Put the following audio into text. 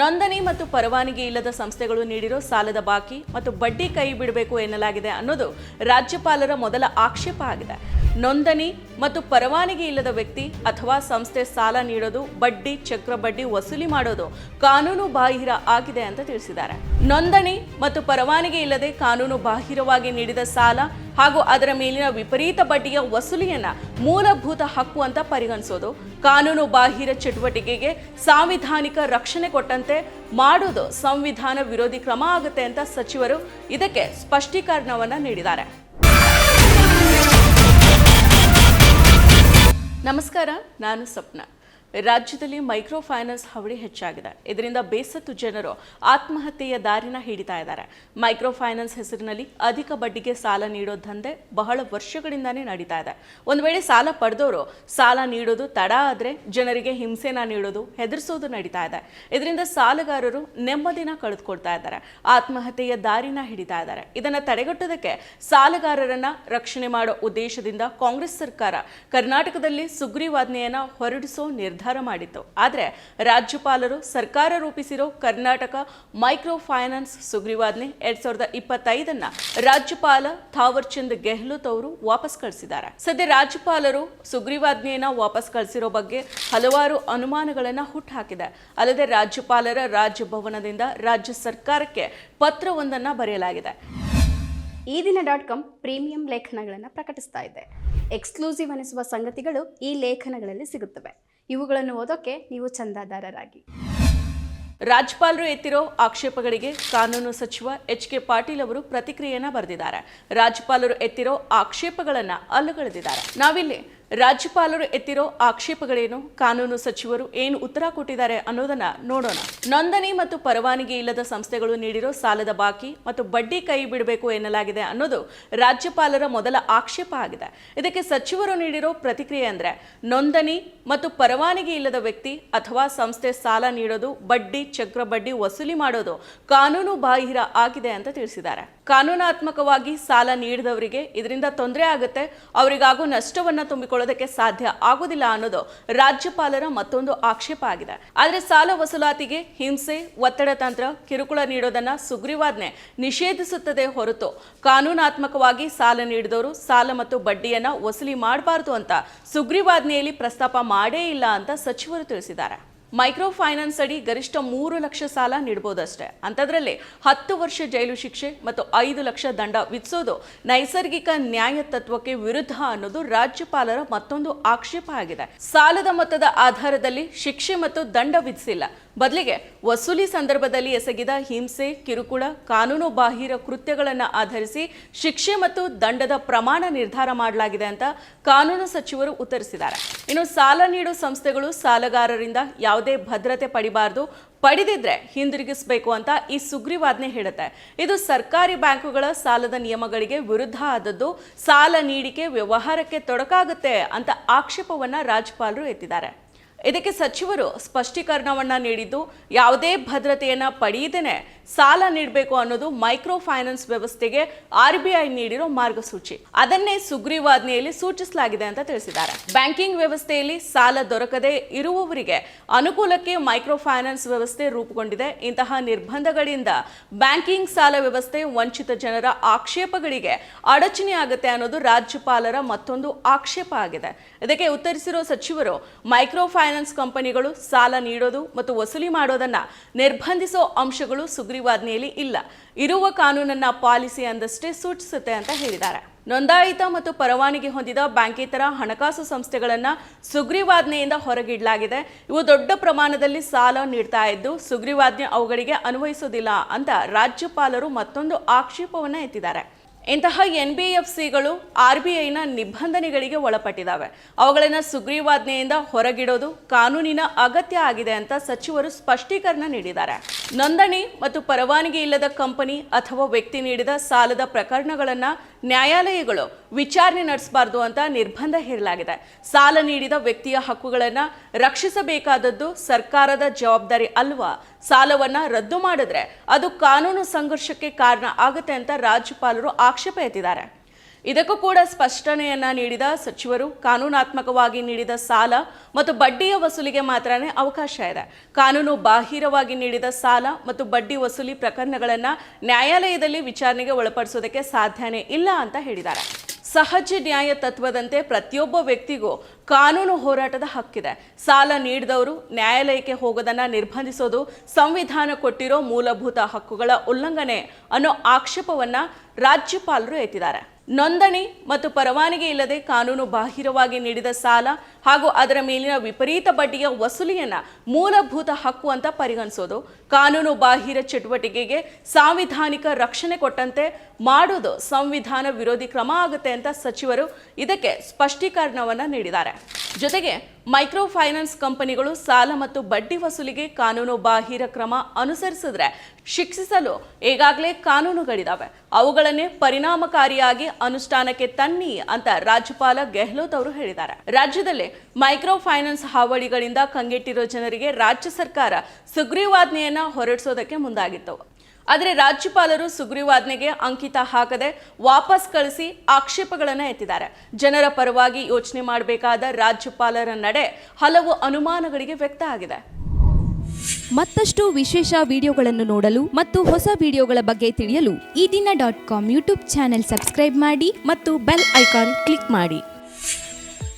ನೋಂದಣಿ ಮತ್ತು ಪರವಾನಗಿ ಇಲ್ಲದ ಸಂಸ್ಥೆಗಳು ನೀಡಿರೋ ಸಾಲದ ಬಾಕಿ ಮತ್ತು ಬಡ್ಡಿ ಕೈ ಬಿಡಬೇಕು ಎನ್ನಲಾಗಿದೆ ಅನ್ನೋದು ರಾಜ್ಯಪಾಲರ ಮೊದಲ ಆಕ್ಷೇಪ ಆಗಿದೆ. ನೋಂದಣಿ ಮತ್ತು ಪರವಾನಗಿ ಇಲ್ಲದ ವ್ಯಕ್ತಿ ಅಥವಾ ಸಂಸ್ಥೆ ಸಾಲ ನೀಡೋದು, ಬಡ್ಡಿ, ಚಕ್ರ ಬಡ್ಡಿ ವಸೂಲಿ ಮಾಡೋದು ಕಾನೂನು ಬಾಹಿರ ಆಗಿದೆ ಅಂತ ತಿಳಿಸಿದ್ದಾರೆ. ನೋಂದಣಿ ಮತ್ತು ಪರವಾನಗಿ ಇಲ್ಲದೆ ಕಾನೂನು ಬಾಹಿರವಾಗಿ ನೀಡಿದ ಸಾಲ ಹಾಗೂ ಅದರ ಮೇಲಿನ ವಿಪರೀತ ಬಡ್ಡಿಯ ವಸೂಲಿಯನ್ನ ಮೂಲಭೂತ ಹಕ್ಕು ಅಂತ ಪರಿಗಣಿಸೋದು, ಕಾನೂನು ಬಾಹಿರ ಚಟುವಟಿಕೆಗೆ ಸಾಂವಿಧಾನಿಕ ರಕ್ಷಣೆ ಕೊಟ್ಟಂತೆ ಮಾಡೋದು ಸಂವಿಧಾನ ವಿರೋಧಿ ಕ್ರಮ ಆಗುತ್ತೆ ಅಂತ ಸಚಿವರು ಇದಕ್ಕೆ ಸ್ಪಷ್ಟೀಕರಣವನ್ನ ನೀಡಿದ್ದಾರೆ. ನಮಸ್ಕಾರ ನಾನು ಸಪ್ನ ರಾಜ್ಯದಲ್ಲಿ ಮೈಕ್ರೋ ಫೈನಾನ್ಸ್ ಹಾವಳಿ ಹೆಚ್ಚಾಗಿದೆ. ಇದರಿಂದ ಬೇಸತ್ತು ಜನರು ಆತ್ಮಹತ್ಯೆಯ ದಾರಿನ ಹಿಡಿತಾ ಇದ್ದಾರೆ. ಮೈಕ್ರೋ ಫೈನಾನ್ಸ್ ಹೆಸರಿನಲ್ಲಿ ಅಧಿಕ ಬಡ್ಡಿಗೆ ಸಾಲ ನೀಡೋ ದಂಧೆ ಬಹಳ ವರ್ಷಗಳಿಂದಾನೇ ನಡೀತಾ ಇದೆ. ಒಂದು ವೇಳೆ ಸಾಲ ಪಡೆದವರು ಸಾಲ ನೀಡೋದು ತಡ ಆದರೆ ಜನರಿಗೆ ಹಿಂಸೆನ ನೀಡೋದು, ಹೆದರಿಸೋದು ನಡೀತಾ ಇದೆ. ಇದರಿಂದ ಸಾಲಗಾರರು ನೆಮ್ಮದಿನ ಕಳೆದುಕೊಳ್ತಾ ಇದ್ದಾರೆ. ಆತ್ಮಹತ್ಯೆಯ ದಾರಿನ ಹಿಡಿತಾ ಇದ್ದಾರೆ. ಇದನ್ನು ತಡೆಗಟ್ಟೋದಕ್ಕೆ ಸಾಲಗಾರರನ್ನ ರಕ್ಷಣೆ ಮಾಡೋ ಉದ್ದೇಶದಿಂದ ಕಾಂಗ್ರೆಸ್ ಸರ್ಕಾರ ಕರ್ನಾಟಕದಲ್ಲಿ ಸುಗ್ರೀವಾಜ್ಞೆಯನ್ನ ಹೊರಡಿಸೋ ನಿರ್ಧಾರ ಮಾಡಿತ್ತು. ಆದರೆ ರಾಜ್ಯಪಾಲರು ಸರ್ಕಾರ ರೂಪಿಸಿರೋ ಕರ್ನಾಟಕ ಮೈಕ್ರೋ ಫೈನಾನ್ಸ್ ಸುಗ್ರೀವಾಜ್ಞೆ ಎರಡ್ ಸಾವಿರದ ಇಪ್ಪತ್ತೈದನ್ನ ರಾಜ್ಯಪಾಲ ಥಾವರ್ಚಂದ್ ಗೆಹ್ಲೋತ್ ಅವರು ವಾಪಸ್ ಕಳಿಸಿದ್ದಾರೆ. ಸದ್ಯ ರಾಜ್ಯಪಾಲರು ಸುಗ್ರೀವಾಜ್ಞೆಯನ್ನ ವಾಪಸ್ ಕಳಿಸಿರೋ ಬಗ್ಗೆ ಹಲವಾರು ಅನುಮಾನಗಳನ್ನ ಹುಟ್ಟುಹಾಕಿದೆ ಅಲ್ಲದೆ ರಾಜ್ಯಪಾಲರ ರಾಜ್ಯಭವನದಿಂದ ರಾಜ್ಯ ಸರ್ಕಾರಕ್ಕೆ ಪತ್ರವೊಂದನ್ನ ಬರೆಯಲಾಗಿದೆ. ಈ ದಿನ ಡಾಟ್ ಕಾಮ್ ಪ್ರೀಮಿಯಂ ಲೇಖನಗಳನ್ನು ಪ್ರಕಟಿಸ್ತಾ ಇದೆ. ಎಕ್ಸ್ಕ್ಲೂಸಿವ್ ಅನಿಸುವ ಸಂಗತಿಗಳು ಈ ಲೇಖನಗಳಲ್ಲಿ ಸಿಗುತ್ತವೆ. ಇವುಗಳನ್ನು ಓದೋಕೆ ನೀವು ಚಂದಾದಾರರಾಗಿ. ರಾಜ್ಯಪಾಲರು ಎತ್ತಿರೋ ಆಕ್ಷೇಪಗಳಿಗೆ ಕಾನೂನು ಸಚಿವ ಎಚ್ ಕೆ ಪಾಟೀಲ್ ಅವರು ಪ್ರತಿಕ್ರಿಯೆಯನ್ನ ಬರೆದಿದ್ದಾರೆ. ರಾಜ್ಯಪಾಲರು ಎತ್ತಿರೋ ಆಕ್ಷೇಪಗಳನ್ನ ಅಲ್ಲಗಳೆದಿದ್ದಾರೆ. ನಾವಿಲ್ಲಿ ರಾಜ್ಯಪಾಲರು ಎತ್ತಿರೋ ಆಕ್ಷೇಪಗಳೇನು? ಕಾನೂನು ಸಚಿವರು ಏನು ಉತ್ತರ ಕೊಟ್ಟಿದ್ದಾರೆ ಅನ್ನೋದನ್ನ ನೋಡೋಣ. ನೋಂದಣಿ ಮತ್ತು ಪರವಾನಗಿ ಇಲ್ಲದ ಸಂಸ್ಥೆಗಳು ನೀಡಿರೋ ಸಾಲದ ಬಾಕಿ ಮತ್ತು ಬಡ್ಡಿ ಕೈ ಬಿಡಬೇಕು ಎನ್ನಲಾಗಿದೆ ಅನ್ನೋದು ರಾಜ್ಯಪಾಲರ ಮೊದಲ ಆಕ್ಷೇಪ ಆಗಿದೆ. ಇದಕ್ಕೆ ಸಚಿವರು ನೀಡಿರೋ ಪ್ರತಿಕ್ರಿಯೆ ಅಂದ್ರೆ ನೋಂದಣಿ ಮತ್ತು ಪರವಾನಗಿ ಇಲ್ಲದ ವ್ಯಕ್ತಿ ಅಥವಾ ಸಂಸ್ಥೆ ಸಾಲ ನೀಡೋದು, ಬಡ್ಡಿ ಚಕ್ರ ಬಡ್ಡಿ ವಸೂಲಿ ಮಾಡೋದು ಕಾನೂನು ಬಾಹಿರ ಆಗಿದೆ ಅಂತ ತಿಳಿಸಿದ್ದಾರೆ. ಕಾನೂನಾತ್ಮಕವಾಗಿ ಸಾಲ ನೀಡಿದವರಿಗೆ ಇದರಿಂದ ತೊಂದರೆ ಆಗುತ್ತೆ. ಅವರಿಗಾಗೋ ನಷ್ಟವನ್ನು ತುಂಬಿಕೊಳ್ಳೋದಕ್ಕೆ ಸಾಧ್ಯ ಆಗೋದಿಲ್ಲ ಅನ್ನೋದು ರಾಜ್ಯಪಾಲರ ಮತ್ತೊಂದು ಆಕ್ಷೇಪ ಆಗಿದೆ. ಆದರೆ ಸಾಲ ವಸೂಲಾತಿಗೆ ಹಿಂಸೆ, ಒತ್ತಡ ತಂತ್ರ, ಕಿರುಕುಳ ನೀಡೋದನ್ನ ಸುಗ್ರೀವಾಜ್ಞೆ ನಿಷೇಧಿಸುತ್ತದೆ ಹೊರತು ಕಾನೂನಾತ್ಮಕವಾಗಿ ಸಾಲ ನೀಡಿದವರು ಸಾಲ ಮತ್ತು ಬಡ್ಡಿಯನ್ನು ವಸೂಲಿ ಮಾಡಬಾರದು ಅಂತ ಸುಗ್ರೀವಾಜ್ಞೆಯಲ್ಲಿ ಪ್ರಸ್ತಾಪ ಮಾಡೇ ಇಲ್ಲ ಅಂತ ಸಚಿವರು ತಿಳಿಸಿದ್ದಾರೆ. ಮೈಕ್ರೋ ಫೈನಾನ್ಸ್ ಅಡಿ ಗರಿಷ್ಠ ಮೂರು ಲಕ್ಷ ಸಾಲ ನೀಡಬಹುದಷ್ಟೇ ಅಂಥದ್ರಲ್ಲಿ ಹತ್ತು ವರ್ಷ ಜೈಲು ಶಿಕ್ಷೆ ಮತ್ತು ಐದು ಲಕ್ಷ ದಂಡ ವಿಧಿಸೋದು ನೈಸರ್ಗಿಕ ನ್ಯಾಯ ತತ್ವಕ್ಕೆ ವಿರುದ್ಧ ಅನ್ನೋದು ರಾಜ್ಯಪಾಲರ ಮತ್ತೊಂದು ಆಕ್ಷೇಪ ಆಗಿದೆ. ಸಾಲದ ಮೊತ್ತದ ಆಧಾರದಲ್ಲಿ ಶಿಕ್ಷೆ ಮತ್ತು ದಂಡ ವಿಧಿಸಿಲ್ಲ. ಬದಲಿಗೆ ವಸೂಲಿ ಸಂದರ್ಭದಲ್ಲಿ ಎಸಗಿದ ಹಿಂಸೆ, ಕಿರುಕುಳ, ಕಾನೂನು ಬಾಹಿರ ಕೃತ್ಯಗಳನ್ನು ಆಧರಿಸಿ ಶಿಕ್ಷೆ ಮತ್ತು ದಂಡದ ಪ್ರಮಾಣ ನಿರ್ಧಾರ ಮಾಡಲಾಗಿದೆ ಅಂತ ಕಾನೂನು ಸಚಿವರು ಉತ್ತರಿಸಿದ್ದಾರೆ. ಇನ್ನು ಸಾಲ ನೀಡೋ ಸಂಸ್ಥೆಗಳು ಸಾಲಗಾರರಿಂದ ಯಾವುದೇ ಭದ್ರತೆ ಪಡಿಬಾರದು, ಪಡೆದಿದ್ರೆ ಹಿಂದಿರುಗಿಸಬೇಕು ಅಂತ ಈ ಸುಗ್ರೀವಾಜ್ಞೆ ಹೇಳುತ್ತೆ. ಇದು ಸರ್ಕಾರಿ ಬ್ಯಾಂಕುಗಳ ಸಾಲದ ನಿಯಮಗಳಿಗೆ ವಿರುದ್ಧ ಆದದ್ದು ಸಾಲ ನೀಡಿಕೆ ವ್ಯವಹಾರಕ್ಕೆ ತೊಡಕಾಗುತ್ತೆ ಅಂತ ಆಕ್ಷೇಪವನ್ನು ರಾಜ್ಯಪಾಲರು ಎತ್ತಿದ್ದಾರೆ. ಇದಕ್ಕೆ ಸಚಿವರು ಸ್ಪಷ್ಟೀಕರಣವನ್ನ ನೀಡಿದ್ದು, ಯಾವುದೇ ಭದ್ರತೆಯನ್ನ ಪಡೆಯದೇನೆ ಸಾಲ ನೀಡಬೇಕು ಅನ್ನೋದು ಮೈಕ್ರೋ ಫೈನಾನ್ಸ್ ವ್ಯವಸ್ಥೆಗೆ ಆರ್ ಬಿ ಐ ನೀಡಿರೋ ಮಾರ್ಗಸೂಚಿ. ಅದನ್ನೇ ಸುಗ್ರೀವಾಜ್ಞೆಯಲ್ಲಿ ಸೂಚಿಸಲಾಗಿದೆ ಅಂತ ತಿಳಿಸಿದ್ದಾರೆ. ಬ್ಯಾಂಕಿಂಗ್ ವ್ಯವಸ್ಥೆಯಲ್ಲಿ ಸಾಲ ದೊರಕದೆ ಇರುವವರಿಗೆ ಅನುಕೂಲಕ್ಕೆ ಮೈಕ್ರೋ ಫೈನಾನ್ಸ್ ವ್ಯವಸ್ಥೆ ರೂಪುಗೊಂಡಿದೆ. ಇಂತಹ ನಿರ್ಬಂಧಗಳಿಂದ ಬ್ಯಾಂಕಿಂಗ್ ಸಾಲ ವ್ಯವಸ್ಥೆ ವಂಚಿತ ಜನರ ಆಕ್ಷೇಪಗಳಿಗೆ ಅಡಚಣೆ ಆಗುತ್ತೆ ಅನ್ನೋದು ರಾಜ್ಯಪಾಲರ ಮತ್ತೊಂದು ಆಕ್ಷೇಪ ಆಗಿದೆ. ಇದಕ್ಕೆ ಉತ್ತರಿಸಿರೋ ಸಚಿವರು, ಮೈಕ್ರೋ ಕಂಪನಿಗಳು ಸಾಲ ನೀಡೋದು ಮತ್ತು ವಸೂಲಿ ಮಾಡೋದನ್ನ ನಿರ್ಬಂಧಿಸೋ ಅಂಶಗಳು ಸುಗ್ರೀವಾಜ್ಞೆಯಲ್ಲಿ ಇಲ್ಲ. ಇರುವ ಕಾನೂನನ್ನ ಪಾಲಿಸಿ ಅಂದಷ್ಟೇ ಸೂಚಿಸುತ್ತೆ ಅಂತ ಹೇಳಿದ್ದಾರೆ. ನೋಂದಾಯಿತ ಮತ್ತು ಪರವಾನಗಿ ಹೊಂದಿದ ಬ್ಯಾಂಕೇತರ ಹಣಕಾಸು ಸಂಸ್ಥೆಗಳನ್ನ ಸುಗ್ರೀವಾಜ್ಞೆಯಿಂದ ಹೊರಗಿಡಲಾಗಿದೆ. ಇವು ದೊಡ್ಡ ಪ್ರಮಾಣದಲ್ಲಿ ಸಾಲ ನೀಡ್ತಾ ಇದ್ದು ಸುಗ್ರೀವಾಜ್ಞೆ ಅವುಗಳಿಗೆ ಅನ್ವಯಿಸೋದಿಲ್ಲ ಅಂತ ರಾಜ್ಯಪಾಲರು ಮತ್ತೊಂದು ಆಕ್ಷೇಪವನ್ನು ಎತ್ತಿದ್ದಾರೆ. ಇಂತಹ ಎನ್ ಬಿ ಎಫ್ ಸಿಗಳು ಆರ್ ಬಿ ಐನ ನಿಬಂಧನೆಗಳಿಗೆ ಒಳಪಟ್ಟಿದ್ದಾವೆ. ಅವುಗಳನ್ನು ಸುಗ್ರೀವಾಜ್ಞೆಯಿಂದ ಹೊರಗಿಡೋದು ಕಾನೂನಿನ ಅಗತ್ಯ ಆಗಿದೆ ಅಂತ ಸಚಿವರು ಸ್ಪಷ್ಟೀಕರಣ ನೀಡಿದ್ದಾರೆ. ನೋಂದಣಿ ಮತ್ತು ಪರವಾನಗಿ ಇಲ್ಲದ ಕಂಪನಿ ಅಥವಾ ವ್ಯಕ್ತಿ ನೀಡಿದ ಸಾಲದ ಪ್ರಕರಣಗಳನ್ನು ನ್ಯಾಯಾಲಯಗಳು ವಿಚಾರಣೆ ನಡೆಸಬಾರ್ದು ಅಂತ ನಿರ್ಬಂಧ ಹೇರಲಾಗಿದೆ. ಸಾಲ ನೀಡಿದ ವ್ಯಕ್ತಿಯ ಹಕ್ಕುಗಳನ್ನು ರಕ್ಷಿಸಬೇಕಾದದ್ದು ಸರ್ಕಾರದ ಜವಾಬ್ದಾರಿ ಅಲ್ವಾ? ಸಾಲವನ್ನ ರದ್ದು ಮಾಡಿದ್ರೆ ಅದು ಕಾನೂನು ಸಂಘರ್ಷಕ್ಕೆ ಕಾರಣ ಆಗುತ್ತೆ ಅಂತ ರಾಜ್ಯಪಾಲರು ಆಕ್ಷೇಪ ಎತ್ತಿದ್ದಾರೆ. ಇದಕ್ಕೂ ಕೂಡ ಸ್ಪಷ್ಟನೆಯನ್ನ ನೀಡಿದ ಸಚಿವರು, ಕಾನೂನಾತ್ಮಕವಾಗಿ ನೀಡಿದ ಸಾಲ ಮತ್ತು ಬಡ್ಡಿಯ ವಸೂಲಿಗೆ ಮಾತ್ರನೇ ಅವಕಾಶ ಇದೆ. ಕಾನೂನು ಬಾಹಿರವಾಗಿ ನೀಡಿದ ಸಾಲ ಮತ್ತು ಬಡ್ಡಿ ವಸೂಲಿ ಪ್ರಕರಣಗಳನ್ನು ನ್ಯಾಯಾಲಯದಲ್ಲಿ ವಿಚಾರಣೆಗೆ ಒಳಪಡಿಸೋದಕ್ಕೆ ಸಾಧ್ಯನೇ ಇಲ್ಲ ಅಂತ ಹೇಳಿದ್ದಾರೆ. ಸಹಜ ನ್ಯಾಯ ತತ್ವದಂತೆ ಪ್ರತಿಯೊಬ್ಬ ವ್ಯಕ್ತಿಗೂ ಕಾನೂನು ಹೋರಾಟದ ಹಕ್ಕಿದೆ. ಸಾಲ ನೀಡಿದವರು ನ್ಯಾಯಾಲಯಕ್ಕೆ ಹೋಗೋದನ್ನ ನಿರ್ಬಂಧಿಸೋದು, ಸಂವಿಧಾನ ಕೊಟ್ಟಿರೋ ಮೂಲಭೂತ ಹಕ್ಕುಗಳ ಉಲ್ಲಂಘನೆ ಅನ್ನೋ ಆಕ್ಷೇಪವನ್ನು ರಾಜ್ಯಪಾಲರು ಎತ್ತಿದ್ದಾರೆ. ನೋಂದಣಿ ಮತ್ತು ಪರವಾನಗಿ ಇಲ್ಲದೆ ಕಾನೂನು ಬಾಹಿರವಾಗಿ ನೀಡಿದ ಸಾಲ ಹಾಗೂ ಅದರ ಮೇಲಿನ ವಿಪರೀತ ಬಡ್ಡಿಯ ವಸೂಲಿಯನ್ನು ಮೂಲಭೂತ ಹಕ್ಕು ಅಂತ ಪರಿಗಣಿಸೋದು, ಕಾನೂನು ಬಾಹಿರ ಚಟುವಟಿಕೆಗೆ ಸಾಂವಿಧಾನಿಕ ರಕ್ಷಣೆ ಕೊಟ್ಟಂತೆ ಮಾಡೋದು ಸಂವಿಧಾನ ವಿರೋಧಿ ಕ್ರಮ ಆಗುತ್ತೆ ಅಂತ ಸಚಿವರು ಇದಕ್ಕೆ ಸ್ಪಷ್ಟೀಕರಣವನ್ನು ನೀಡಿದ್ದಾರೆ. ಜೊತೆಗೆ ಮೈಕ್ರೋ ಫೈನಾನ್ಸ್ ಕಂಪನಿಗಳು ಸಾಲ ಮತ್ತು ಬಡ್ಡಿ ವಸೂಲಿಗೆ ಕಾನೂನು ಬಾಹಿರ ಕ್ರಮ ಅನುಸರಿಸಿದ್ರೆ ಶಿಕ್ಷಿಸಲು ಈಗಾಗಲೇ ಕಾನೂನುಗಳಿದಾವೆ. ಅವುಗಳನ್ನೇ ಪರಿಣಾಮಕಾರಿಯಾಗಿ ಅನುಷ್ಠಾನಕ್ಕೆ ತನ್ನಿ ಅಂತ ರಾಜ್ಯಪಾಲ ಗೆಹ್ಲೋತ್ ಅವರು ಹೇಳಿದ್ದಾರೆ. ರಾಜ್ಯದಲ್ಲಿ ಮೈಕ್ರೋ ಫೈನಾನ್ಸ್ ಹಾವಳಿಗಳಿಂದ ಕಂಗೆಟ್ಟಿರೋ ಜನರಿಗೆ ರಾಜ್ಯ ಸರ್ಕಾರ ಸುಗ್ರೀವಾಜ್ಞೆಯನ್ನ ಹೊರಡಿಸೋದಕ್ಕೆ ಮುಂದಾಗಿತ್ತು. ಆದರೆ ರಾಜ್ಯಪಾಲರು ಸುಗ್ರೀವಾಜ್ಞೆಗೆ ಅಂಕಿತ ಹಾಕದೆ ವಾಪಸ್ ಕಳಿಸಿ ಆಕ್ಷೇಪಗಳನ್ನು ಎತ್ತಿದ್ದಾರೆ. ಜನರ ಪರವಾಗಿ ಯೋಚನೆ ಮಾಡಬೇಕಾದ ರಾಜ್ಯಪಾಲರ ನಡೆ ಹಲವು ಅನುಮಾನಗಳಿಗೆ ವ್ಯಕ್ತ ಆಗಿದೆ. ಮತ್ತಷ್ಟು ವಿಶೇಷ ವಿಡಿಯೋಗಳನ್ನು ನೋಡಲು ಮತ್ತು ಹೊಸ ವಿಡಿಯೋಗಳ ಬಗ್ಗೆ ತಿಳಿಯಲು Ee Dina dot com YouTube channel subscribe ಮಾಡಿ ಮತ್ತು ಬೆಲ್ ಐಕಾನ್ ಕ್ಲಿಕ್ ಮಾಡಿ.